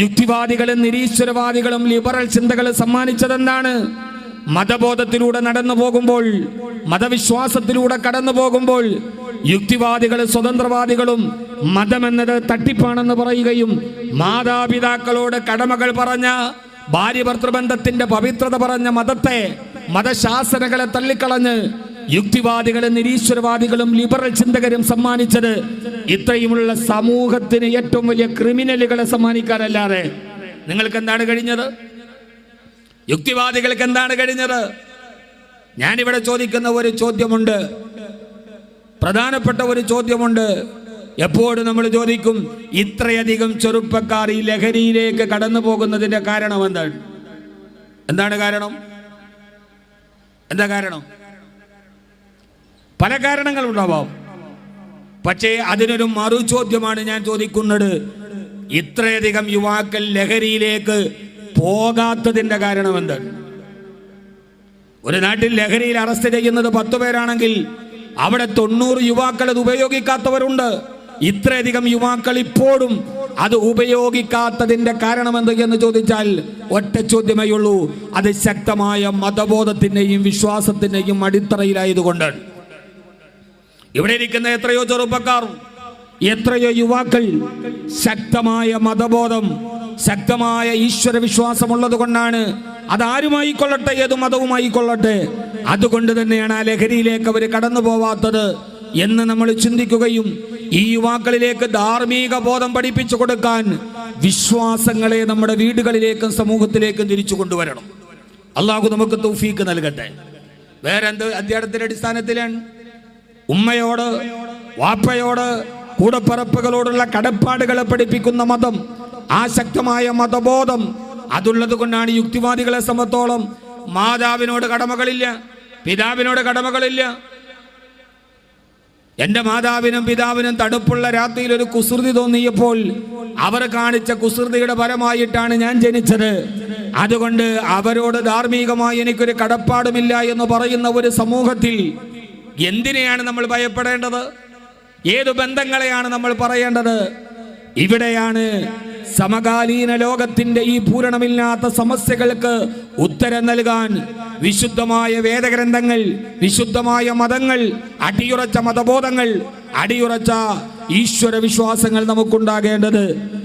യുക്തിവാദികളും നിരീശ്വരവാദികളും liberal ചിന്തകൾ സമ്മാനിച്ചതെന്താണ്? മതബോധത്തിലൂടെ നടന്നു പോകുമ്പോൾ മതവിശ്വാസത്തിലൂടെ കടന്നു പോകുമ്പോൾ യുക്തിവാദികൾ സ്വതന്ത്രവാദികളും മതമെന്നത് തട്ടിപ്പാണെന്ന് പറയുകയും മാതാപിതാക്കളോട് കടമകൾ പറഞ്ഞ ഭാര്യ ഭർത്തൃബന്ധത്തിന്റെ പവിത്രത പറഞ്ഞ മതത്തെ മതശാസനകളെ തള്ളിക്കളഞ്ഞ് യുക്തിവാദികളും നിരീശ്വരവാദികളും ലിബറൽ ചിന്തകരും സമ്മാനിച്ചത് ഇത്രയുമുള്ള സമൂഹത്തിന് ഏറ്റവും വലിയ ക്രിമിനലുകളെ സമ്മാനിക്കാനല്ലാതെ നിങ്ങൾക്ക് എന്താണ് കഴിഞ്ഞത്? യുക്തിവാദികൾക്ക് എന്താണ് കഴിഞ്ഞത്? ഞാനിവിടെ ചോദിക്കുന്ന ഒരു ചോദ്യമുണ്ട്. പ്രധാനപ്പെട്ട ഒരു ചോദ്യമുണ്ട്. എപ്പോഴും നമ്മൾ ചോദിക്കും ഇത്രയധികം ചെറുപ്പക്കാർ ഈ ലഹരിയിലേക്ക് കടന്നു പോകുന്നതിന്റെ കാരണം എന്താണ്? എന്താണ് കാരണം? എന്താ കാരണം? പല കാരണങ്ങളുണ്ടാവാം പക്ഷേ അതിനൊരു മറു ചോദ്യമാണ് ഞാൻ ചോദിക്കുന്നത്. ഇത്രയധികം യുവാക്കൾ ലഹരിയിലേക്ക് പോകാത്തതിന്റെ കാരണമെന്ത്? ഒരു നാട്ടിൽ ലഹരിയിൽ അറസ്റ്റ് ചെയ്യുന്നത് പത്ത് പേരാണെങ്കിൽ അവിടെ തൊണ്ണൂറ് യുവാക്കൾ അത് ഉപയോഗിക്കാത്തവരുണ്ട്. ഇത്രയധികം യുവാക്കൾ ഇപ്പോഴും അത് ഉപയോഗിക്കാത്തതിന്റെ കാരണമെന്ത് എന്ന് ചോദിച്ചാൽ ഒറ്റ ചോദ്യമേ ഉള്ളൂ. അത് ശക്തമായ മതബോധത്തിന്റെയും വിശ്വാസത്തിന്റെയും അടിത്തറയിലായതുകൊണ്ടാണ് ഇവിടെ ഇരിക്കുന്ന എത്രയോ ചെറുപ്പക്കാർ എത്രയോ യുവാക്കൾ ശക്തമായ മതബോധം ശക്തമായ ഈശ്വര വിശ്വാസമുള്ളത് കൊണ്ടാണ് അതാരുമായി കൊള്ളട്ടെ ഏത് മതവുമായി കൊള്ളട്ടെ അതുകൊണ്ട് തന്നെയാണ് ആ ലഹരിയിലേക്ക് അവർ കടന്നു പോവാത്തത് എന്ന് നമ്മൾ ചിന്തിക്കുകയും ഈ യുവാക്കളിലേക്ക് ധാർമ്മിക ബോധം പഠിപ്പിച്ചു കൊടുക്കാൻ വിശ്വാസങ്ങളെ നമ്മുടെ വീടുകളിലേക്കും സമൂഹത്തിലേക്കും തിരിച്ചു കൊണ്ടുവരണം. അള്ളാഹു നമുക്ക് തൗഫീക്ക് നൽകട്ടെ. വേറെ എന്ത് അധ്യായത്തിന്റെ അടിസ്ഥാനത്തിലാണ്? ഉമ്മയോട് വാപ്പയോട് കൂടപ്പറപ്പുകളോടുള്ള കടപ്പാടുകളെ പഠിപ്പിക്കുന്ന മതം ആ ശക്തമായ മതബോധം. അതുള്ളത് കൊണ്ടാണ് യുക്തിവാദികളെ സംബന്ധത്തോളം മാതാവിനോട് കടമകളില്ല പിതാവിനോട് കടമകളില്ല. എന്റെ മാതാവിനും പിതാവിനും തടുപ്പുള്ള രാത്രിയിൽ ഒരു കുസൃതി തോന്നിയപ്പോൾ അവർ കാണിച്ച കുസൃതിയുടെ ഫലമായിട്ടാണ് ഞാൻ ജനിച്ചത്. അതുകൊണ്ട് അവരോട് ധാർമ്മികമായി എനിക്കൊരു കടപ്പാടുമില്ല എന്ന് പറയുന്ന ഒരു സമൂഹത്തിൽ എന്തിനെയാണ് നമ്മൾ ഭയപ്പെടേണ്ടത്? ഏതു ബന്ധങ്ങളെയാണ് നമ്മൾ പറയേണ്ടത്? ഇവിടെയാണ് സമകാലീന ലോകത്തിന്റെ ഈ പൂരണമില്ലാത്ത സമസ്യകൾക്ക് ഉത്തരം നൽകാൻ വിശുദ്ധമായ വേദഗ്രന്ഥങ്ങൾ വിശുദ്ധമായ മതങ്ങൾ അടിയുറച്ച മതബോധങ്ങൾ അടിയുറച്ച ഈശ്വര വിശ്വാസങ്ങൾ നമുക്കുണ്ടാകേണ്ടത്.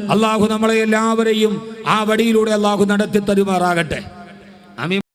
അള്ളാഹു നമ്മളെ എല്ലാവരെയും ആ വടിയിലൂടെ അള്ളാഹു നടത്തി തരുമാറാകട്ടെ.